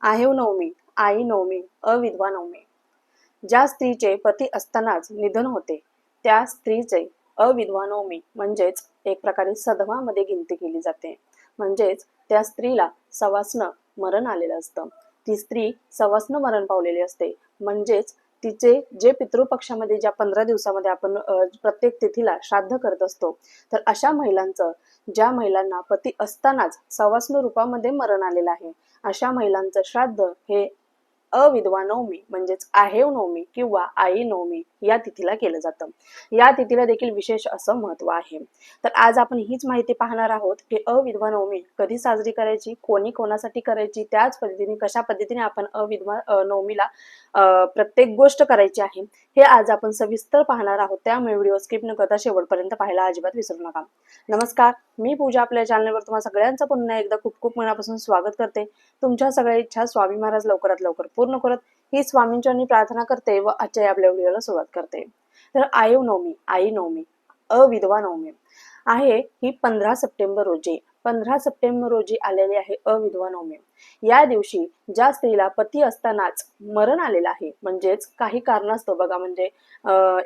आहेव नवमी आई नवमी अविधवा नवमी. ज्या स्त्रीचे पती असतानाच निधन होते त्या स्त्रीचे अविधवा नवमी म्हणजेच एक प्रकारे सधवामध्ये गिनती केली जाते. म्हणजेच त्या स्त्रीला सवासनं मरण आलेलं असतं. ती स्त्री सवासनं मरण पावलेली असते. म्हणजेच तिचे जे पितृपक्षामध्ये ज्या पंधरा दिवसामध्ये आपण प्रत्येक तिथीला श्राद्ध करत असतो तर अशा महिलांचं ज्या महिलांना पती असतानाच सवासनं रूपामध्ये मरण आलेलं आहे अशा महिलांचं श्राद्ध हे अविधवा नवमी म्हणजेच आहेव नवमी किंवा आई नवमी या तिथीला केलं जातं. या तिथीला देखील विशेष असं महत्त्व आहे. तर आज आपण हीच माहिती पाहणार आहोत की अविधवा नवमी कधी साजरी करायची कोणी कोणासाठी करायची त्याच पद्धतीने कशा पद्धतीने आपण अविधवा नवमीला प्रत्येक गोष्ट करायची आहे हे आज आपण सविस्तर पाहणार आहोत. त्यामुळे व्हिडिओ स्किप न करता शेवटपर्यंत पाहायला अजिबात विसरू नका. नमस्कार मी पूजा आपल्या चॅनलवर तुम्हाला सगळ्यांचं पुन्हा एकदा खूप खूप मनापासून स्वागत करते. तुमच्या सगळ्या इच्छा स्वामी महाराज लवकरात लवकर पूर्ण करत ही स्वामींच्यांनी प्रार्थना करते व आजच्या आपल्या व्हिडिओला सुरुवात करते. तर आयव नवमी आई नवमी अविधवा नवमी आहे ही पंधरा सप्टेंबर रोजी. पंधरा सप्टेंबर रोजी आलेली आहे अविधवा नवमी. या दिवशी ज्या स्त्रीला पती असतानाच मरण आलेलं आहे म्हणजेच काही कारणास्तव बघा म्हणजे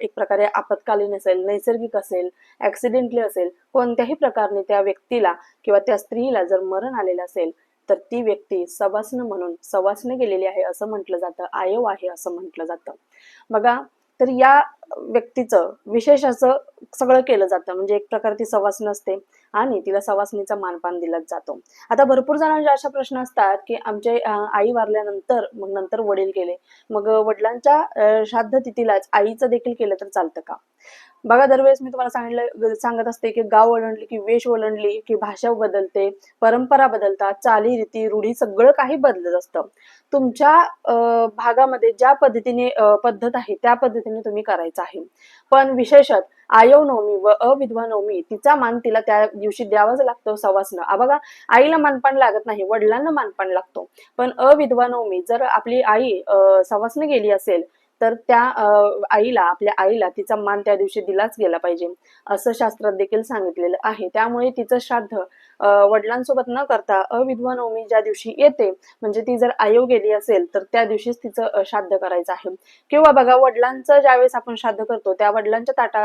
एक प्रकारे आपत्कालीन असेल नैसर्गिक असेल ऍक्सिडेंटली असेल कोणत्याही प्रकारने त्या व्यक्तीला किंवा त्या स्त्रीला जर मरण आलेलं असेल तर ती व्यक्ती सवासन म्हणून सवासण गेलेली आहे असं म्हटलं जातं आयव आहे असं म्हटलं जातं. बघा तर या व्यक्तीचं विशेष असं सगळं केलं जातं. म्हणजे एक प्रकारे ती सवासण असते आणि तिला सवासणीचा मानपान दिला जातो. आता भरपूर जणांचे अशा प्रश्न असतात की आमचे आई वारल्यानंतर मग नंतर वडील गेले. मग वडिलांच्या श्राद्ध तिथीलाच आईचं देखील केलं तर चालतं का? बघा दरवेळेस मी तुम्हाला सांगितलं सांगत असते की गाव ओलांडली की वेश ओलांडली की भाषा बदलते परंपरा बदलतात चाली रीती रूढी सगळं काही बदलत असतं. तुमच्या भागामध्ये ज्या पद्धतीने पद्धत आहे त्या पद्धतीने तुम्ही करायचं आहे. पण विशेषत आयवनवमी व अविधवा नवमी तिचा मान तिला त्या दिवशी द्यावाच लागतो सवासनं. बघा आईला मानपान लागत नाही वडिलांना मानपान लागतो. पण अविधवा नवमी जर आपली आई अं, सवासनं गेली असेल तर त्या अं, आईला आपल्या आईला तिचा मान त्या दिवशी दिलाच गेला पाहिजे असं शास्त्रात देखील सांगितलेलं आहे. त्यामुळे तिचं श्राद्ध वडिलांसोबत न करता अविधवा नवमी ज्या दिवशी येते म्हणजे ती जर आयोग गेली असेल तर त्या दिवशीच तिचं श्राद्ध करायचं आहे. किंवा बघा वडिलांचं ज्यावेळेस आपण श्राद्ध करतो त्या वडिलांच्या ताटा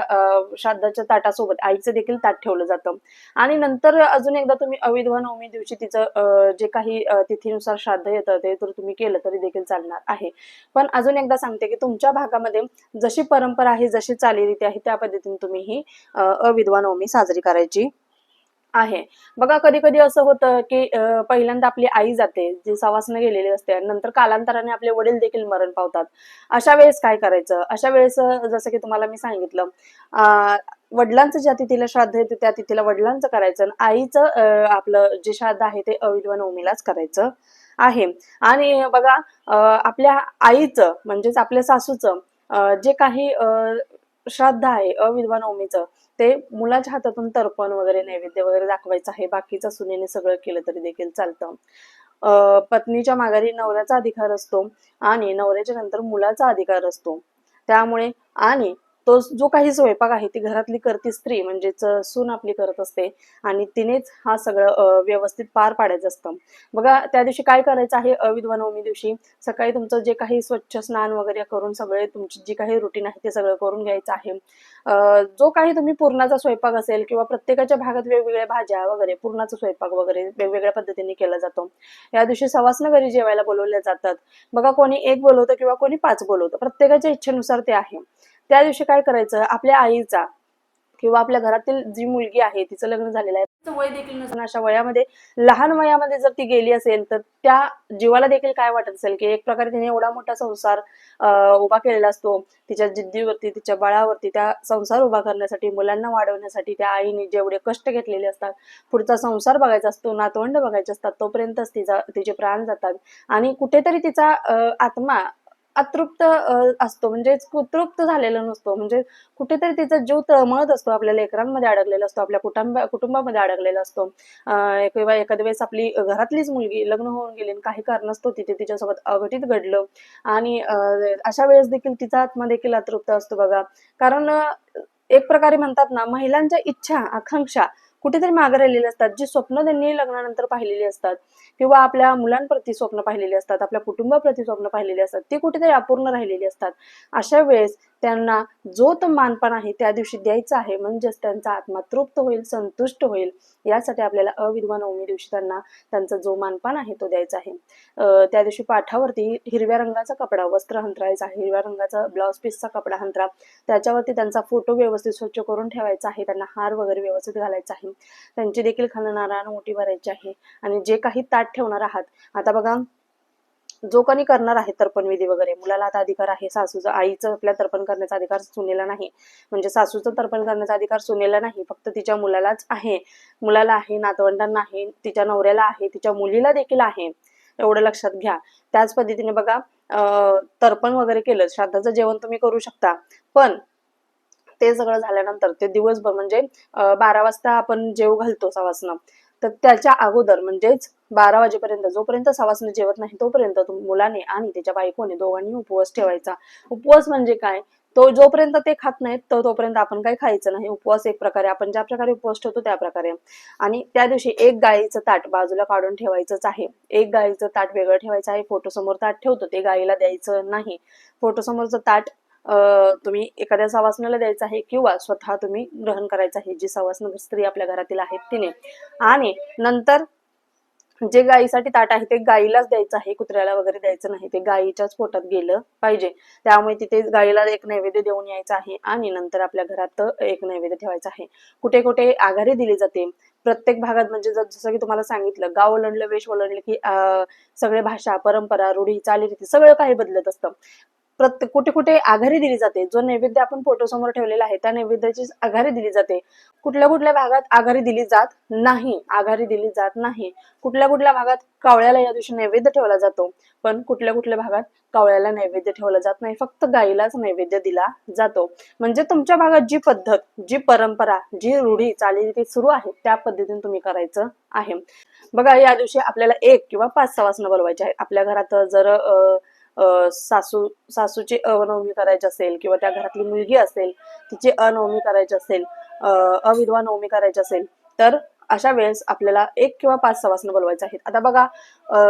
श्राद्धाच्या ताटासोबत आईचं देखील ताट ठेवलं जातं. आणि नंतर अजून एकदा तुम्ही अविधवा नवमी दिवशी तिचं जे काही तिथीनुसार श्राद्ध येतं ते तर तुम्ही केलं तरी देखील चालणार आहे. पण अजून एकदा सांगते की तुमच्या भागामध्ये जशी परंपरा आहे जशी चालीरीती आहे त्या पद्धतीने तुम्ही ही अविधवा नवमी साजरी करायची. आहे. बघा कधी कधी असं होतं की पहिल्यांदा आपली आई जाते जी सवासनं गेलेली असते नंतर कालांतराने आपले वडील देखील मरण पावतात. अशा वेळेस काय करायचं? अशा वेळेस जसं की तुम्हाला मी सांगितलं वडिलांचं ज्या तिथीला श्राद्ध येते त्या तिथीला वडिलांचं करायचं आणि आईचं आपलं जे श्राद्ध आहे ते अविधवा नवमीलाच करायचं आहे. आणि बघा आपल्या आईचं म्हणजेच आपल्या सासूचं जे काही अं, श्राद्ध आहे अविधवा नवमीचं ते मुलाच्या हातातून तर्पण वगैरे नैवेद्य वगैरे दाखवायचं आहे. बाकीचं सुनेने सगळं केलं तरी देखील चालतं. अं, पत्नीच्या माघारी नवऱ्याचा अधिकार असतो आणि नवऱ्याच्या नंतर मुलाचा अधिकार असतो. त्यामुळे आणि तो जो काही स्वयंपाक आहे ती घरातली करती स्त्री म्हणजेच सून आपली करत असते आणि तिनेच हा सगळं व्यवस्थित पार पाडायचं असतं. बघा त्या दिवशी काय करायचं आहे? अविधवा नवमी दिवशी सकाळी तुमचं जे काही स्वच्छ स्नान वगैरे करून सगळे तुमची जी काही रुटीन आहे ते सगळं करून घ्यायचं आहे. जो काही तुम्ही पूर्णाचा स्वयंपाक असेल किंवा प्रत्येकाच्या भागात वेगवेगळ्या भाज्या वगैरे पूर्णाचा स्वयंपाक वगैरे वेगवेगळ्या पद्धतीने केला जातो. या दिवशी सवासनं घरी जेवायला बोलवल्या जातात. बघा कोणी एक बोलवतं किंवा कोणी पाच बोलवतं. प्रत्येकाच्या इच्छेनुसार ते आहे. त्या दिवशी काय करायचं? आपल्या आईचा किंवा आपल्या घरातील जी मुलगी आहे तिचं लग्न झालेलं आहे. तिचं वय देखील नसून अशा वयामध्ये लहान वयामध्ये जर ती गेली असेल तर त्या जीवाला देखील काय वाटत असेल की एक प्रकारे तिने एवढा मोठा संसार उभा केलेला असतो. तिच्या जिद्दीवरती तिच्या बळावरती त्या संसार उभा करण्यासाठी मुलांना वाढवण्यासाठी त्या आईने जेवढे कष्ट घेतलेले असतात पुढचा संसार बघायचा असतो नातवंड बघायचे असतात तोपर्यंतच तिचा तिचे प्राण जातात. आणि कुठेतरी तिचा आत्मा अतृप्त असतो. म्हणजे तृप्त झालेला नसतो. म्हणजे कुठेतरी तिचा जीव तळमळत असतो. आपल्या लेकरांमध्ये अडकलेला असतो. आपल्या कुटुंबा कुटुंबामध्ये अडकलेला असतो. किंवा एखाद्या वेळेस आपली घरातलीच मुलगी लग्न होऊन गेली आणि काही कारणास्तव तिथे तिच्यासोबत अघटित घडलं. आणि अशा वेळेस देखील तिचा आत्मा देखील अतृप्त असतो बघा. कारण एक प्रकारे म्हणतात ना महिलांच्या इच्छा आकांक्षा कुठेतरी मागे राहिलेले असतात जी स्वप्न त्यांनी लग्नानंतर पाहिलेली असतात किंवा आपल्या मुलांप्रती स्वप्न पाहिलेली असतात आपल्या कुटुंबाप्रती स्वप्न पाहिलेली असतात ती कुठेतरी अपूर्ण राहिलेली असतात. अशा वेळेस त्यांना जो तो मानपान आहे त्या दिवशी द्यायचा आहे म्हणजेच त्यांचा आत्मा तृप्त होईल संतुष्ट होईल यासाठी आपल्याला अविद्वान नवमी दिवशी त्यांना त्यांचा जो मानपान आहे तो द्यायचा आहे. त्या दिवशी पाठावरती हिरव्या रंगाचा कपडा वस्त्र हंतरायचा आहे हिरव्या रंगाचा ब्लाउज पीसचा कपडा हंतरा त्याच्यावरती त्यांचा फोटो व्यवस्थित स्वच्छ करून ठेवायचा आहे त्यांना हार वगैरे व्यवस्थित घालायचा आहे. त्यांची देखील खाली नारायण मोठी भरायची आहे. आणि जे काही ताट ठेवणार आहात आता बघा जो कोणी करणार आहे तर्पण विधी वगैरे मुलाला आता अधिकार आहे सासूचं आईचं आपल्या तर्पण करण्याचा अधिकार सुनेला नाही. म्हणजे सासूचं तर्पण करण्याचा अधिकार सुनेला नाही फक्त तिच्या मुलालाच आहे. मुलाला आहे नातवंडांना आहे तिच्या नवऱ्याला आहे तिच्या मुलीला देखील आहे. एवढं लक्षात घ्या. त्याच पद्धतीने बघा तर्पण वगैरे केलं श्राद्धाचं जेवण तुम्ही करू शकता. पण ते सगळं झाल्यानंतर ते दिवसभर म्हणजे बारा वाजता आपण जेव घालतो सवासनं. तर त्याच्या अगोदर म्हणजेच बारा वाजेपर्यंत जोपर्यंत सवासनं जेवत नाही तोपर्यंत मुलाने आणि त्याच्या बायकोने दोघांनी उपवास ठेवायचा. उपवास म्हणजे काय? तो जोपर्यंत ते खात नाहीत तो तोपर्यंत आपण काही खायचं नाही. उपवास एक प्रकारे आपण ज्या प्रकारे उपवास ठेवतो त्या प्रकारे. आणि त्या दिवशी एक गाईचं ताट बाजूला काढून ठेवायचंच आहे. एक गाईचं ताट वेगळं ठेवायचं आहे. फोटो समोर ताट ठेवतो. ते गाईला द्यायचं नाही. फोटो समोरचं ताट अं, तुम्ही एखाद्या सवासनाला द्यायचं आहे किंवा स्वतः तुम्ही ग्रहण करायचं आहे. जी सवासन स्त्री आपल्या घरातील आहेत तिने. आणि नंतर जे गायीसाठी ताट आहे ते गायीलाच द्यायचं आहे कुत्र्याला वगैरे द्यायचं नाही ते गायीच्याच पोटात गेलं पाहिजे. त्यामुळे तिथे गायीला एक नैवेद्य देऊन यायचं आहे आणि नंतर आपल्या घरात एक नैवेद्य ठेवायचं आहे. कुठे कुठे आघाडी दिली जाते. प्रत्येक भागात म्हणजे जसं की तुम्हाला सांगितलं गाव ओलंडलं वेश ओलांडलं की अं, सगळे भाषा परंपरा रूढी चालीरीती सगळं काही बदलत असतं. प्रत्येक कुठे कुठे आघाडी दिली जाते. जो नैवेद्य आपण फोटो समोर ठेवलेला आहे त्या नैवेद्याची आघाडी दिली जाते. कुठल्या कुठल्या भागात आघाडी दिली जात नाही. आघाडी दिली जात नाही. कुठल्या कुठल्या भागात कावळ्याला या दिवशी नैवेद्य ठेवला जातो. पण कुठल्या कुठल्या भागात कावळ्याला नैवेद्य ठेवला जात नाही. फक्त गाईलाच नैवेद्य दिला जातो. म्हणजे तुमच्या भागात जी पद्धत जी परंपरा जी रूढी चालीरीती सुरू आहे त्या पद्धतीने तुम्ही करायचं आहे. बघा या दिवशी आपल्याला एक किंवा पाच सवासनं बोलवायचे आहेत आपल्या घरात जर अं, सासू सासूची अनवमी करायची असेल किंवा त्या घरातली मुलगी असेल तिची अनवमी करायची असेल अविधवा नवमी करायची असेल तर अशा वेळेस आपल्याला एक किंवा पाच सवासनं बोलवायचे आहेत. आता बघा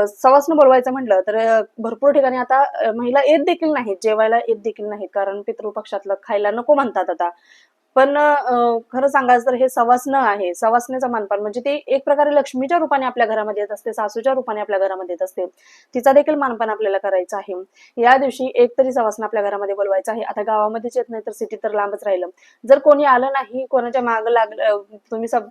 सवासनं बोलवायचं म्हटलं तर भरपूर ठिकाणी आता महिला येत देखील नाहीत जेवायला येत देखील नाहीत कारण पितृपक्षातलं खायला नको म्हणतात आता. पण खरं सांगायचं तर हे सवासनं आहे. सवासनेचं मानपान म्हणजे ते एक प्रकारे लक्ष्मीच्या रूपाने आपल्या घरामध्ये येत असते सासूच्या रूपाने आपल्या घरामध्ये येत असते. तिचा देखील मानपान आपल्याला करायचं आहे. या दिवशी एक तरी सवासनं आपल्या घरामध्ये बोलवायचं आहे. आता गावामध्येच येत नाही तर सिटी तर लांबच राहिलं. जर कोणी आलं नाही कोणाच्या माग लागलं तुम्ही सब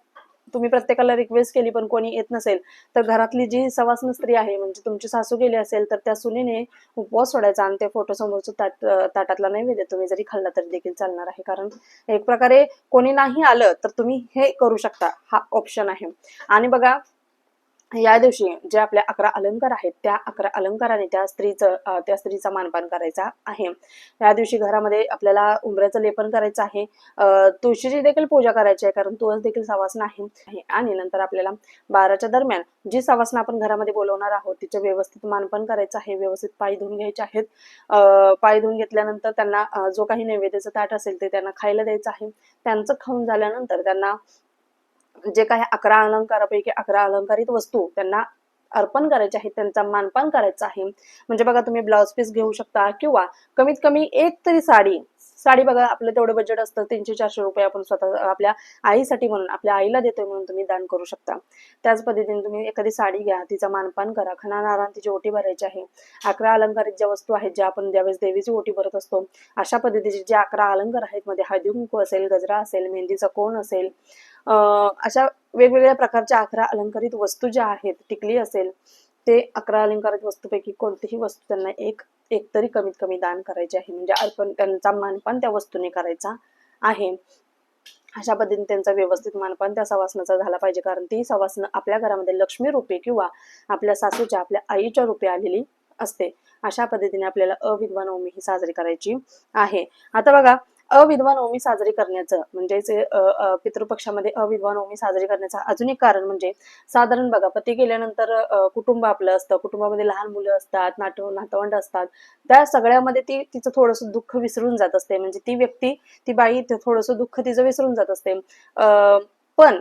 तुम्ही प्रत्येकाला रिक्वेस्ट केली पण कोणी येत नसेल तर घरातली जी सवासन स्त्री आहे म्हणजे तुमची सासू गेली असेल तर त्या सुनेने उपवास सोडायचा आणि ते फोटो समोरचं ताट ताटातला नैवेद्य तुम्ही जरी खाल्ला तरी देखील चालणार आहे. कारण एक प्रकारे कोणी नाही आलं तर तुम्ही हे करू शकता हा ऑप्शन आहे. आणि बघा या दिवशी जे आपल्या अकरा अलंकार आहेत त्या अकरा अलंकाराने त्या स्त्रीचं त्या स्त्रीचा मानपान करायचा आहे. या दिवशी घरामध्ये आपल्याला उंबऱ्याचं लेपन करायचं आहे. तुळशीची देखील पूजा करायची आहे कारण तुळस देखील सवासना आहे. आणि नंतर आपल्याला बाराच्या दरम्यान जी सवासना आपण घरामध्ये बोलवणार आहोत तिचे व्यवस्थित मानपान करायचं आहे व्यवस्थित पाय धुवून घ्यायचे आहेत. अं, पाय धुवून घेतल्यानंतर त्यांना जो काही नैवेद्याचं ताट असेल ते त्यांना खायला द्यायचं आहे. त्यांचं खाऊन झाल्यानंतर त्यांना जे काही अकरा अलंकारापैकी अकरा अलंकारित वस्तू त्यांना अर्पण करायचे आहेत त्यांचा मानपान करायचं आहे. म्हणजे बघा तुम्ही ब्लाउज पीस घेऊ शकता किंवा कमीत कमी एक तरी साडी. साडी बघा आपलं तेवढं बजेट असतं तीनशे चारशे रुपये आपण स्वतः आपल्या आईसाठी म्हणून आपल्या आईला देतोय म्हणून तुम्ही दान करू शकता. त्याच पद्धतीने तुम्ही एखादी साडी घ्या तिचा मानपान करा. खना नारायण तिची ओटी भरायची आहे. अकरा अलंकारित ज्या वस्तू आहेत ज्या आपण ज्यावेळेस देवीची ओटी भरत असतो अशा पद्धतीचे जे अकरा अलंकार आहेत मध्ये हळदी कुंकू असेल गजरा असेल मेहंदीचा कोण असेल अशा वेगवेगळ्या प्रकारच्या अकरा अलंकारित वस्तू ज्या आहेत टिकली असेल ते अकरा अलंकारित वस्तूपैकी कोणतीही वस्तू त्यांना एक एक तरी कमीत कमी दान करायची आहे. म्हणजे अर्पण त्यांचा मानपान त्या वस्तूने करायचा आहे. अशा पद्धतीने त्यांचा व्यवस्थित मानपान त्या सवासनाचा झाला पाहिजे. कारण ती सवासनं आपल्या घरामध्ये लक्ष्मी रूपे किंवा आपल्या सासूच्या आपल्या आईच्या रूपे आलेली असते. अशा पद्धतीने आपल्याला अविधवा नवमी ही साजरी करायची आहे. आता बघा अविधवा नवमी साजरी करण्याचं म्हणजेच पितृपक्षामध्ये अविधवा नवमी साजरी करण्याचं अजून एक कारण म्हणजे साधारण बघा पती गेल्यानंतर कुटुंब आपलं असतं कुटुंबामध्ये लहान मुलं असतात नाट नातवंड असतात त्या सगळ्यामध्ये ती तिचं थोडंसं दुःख विसरून जात असते. म्हणजे ती व्यक्ती ती बाई थोडस थोडंसं दुःख तिचं विसरून जात असते. पण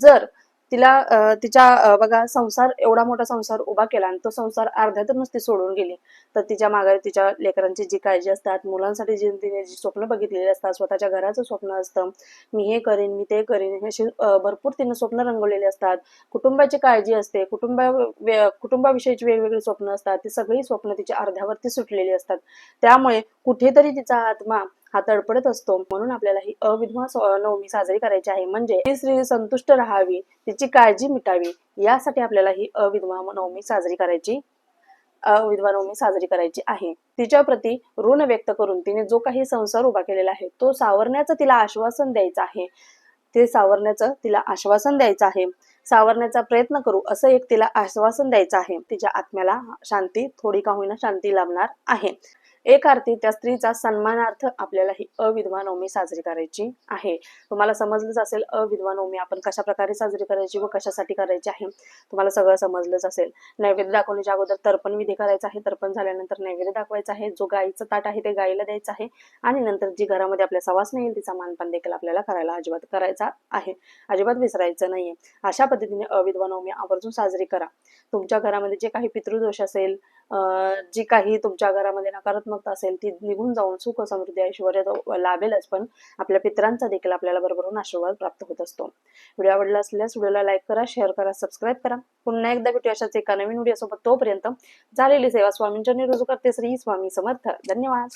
जर तिला तिच्या बघा संसार एवढा मोठा संसार उभा केला आणि तो संसार अर्ध्यातूनच ती सोडून गेली. तर तिच्यामागे तिच्या लेकरांची जी काळजी असतात मुलांसाठी जी तिने जी स्वप्न बघितलेली असतात स्वतःच्या घराचं स्वप्न असतं मी हे करीन मी ते करीन हे अशी भरपूर तिने स्वप्न रंगवलेली असतात. कुटुंबाची काळजी असते कुटुंबा कुटुंबाविषयीची वेगवेगळी स्वप्न असतात ती सगळी स्वप्न तिच्या अर्ध्यावरती सुटलेली असतात. त्यामुळे कुठेतरी तिचा आत्मा हा तडपडत असतो. म्हणून आपल्याला ही अविधवा नवमी साजरी करायची आहे. म्हणजे ती स्त्री संतुष्ट राहावी तिची काळजी मिटावी यासाठी आपल्याला ही अविधवा नवमी साजरी करायची अविधवा नवमी साजरी करायची आहे. तिच्या प्रती ऋण व्यक्त करून तिने जो काही संसार उभा केलेला आहे तो सावरण्याचं तिला आश्वासन द्यायचं आहे. ते सावरण्याचं तिला आश्वासन द्यायचं आहे. सावरण्याचा प्रयत्न करू असं एक तिला आश्वासन द्यायचं आहे. तिच्या आत्म्याला शांती थोडी का होईना शांती लाभणार आहे. एक अर्थी त्या स्त्रीचा सन्मानार्थ आपल्याला ही अविधवा नवमी साजरी करायची आहे. तुम्हाला समजलंच असेल अविधवा नवमी आपण कशा प्रकारे साजरी करायची व कशासाठी करायची आहे? तुम्हाला सगळं समजलंच असेल. नैवेद्य दाखवण्याच्या अगोदर तर्पण विधी करायचा आहे. तर्पण झाल्यानंतर नैवेद्य दाखवायचा आहे. जो गाईचं ताट आहे ते गाईला द्यायचं आहे. आणि नंतर जी घरामध्ये आपल्या सवासणी येईल तिचा मानपान देखील आपल्याला करायला अजिबात करायचा आहे. अजिबात विसरायचं नाहीये. अशा पद्धतीने अविधवा नवमी आवर्जून साजरी करा. तुमच्या घरामध्ये जे काही पितृदोष असेल जी काही तुमच्या घरामध्ये नकारात्मक नकारात्मकता असेल ती निघून जाऊन सुख समृद्धी ऐश्वर लाभेलच पण आपल्या पित्रांचा देखील आपल्याला बरोबर आशीर्वाद प्राप्त होत असतो. व्हिडिओ आवडला असल्यास व्हिडिओला लाईक करा शेअर करा सबस्क्राईब करा. पुन्हा एकदा भेटू अशाच एका नवीन व्हिडिओ सोबत. तोपर्यंत झालेली सेवा स्वामींच्या निरुजू करते. श्री स्वामी समर्थ. धन्यवाद.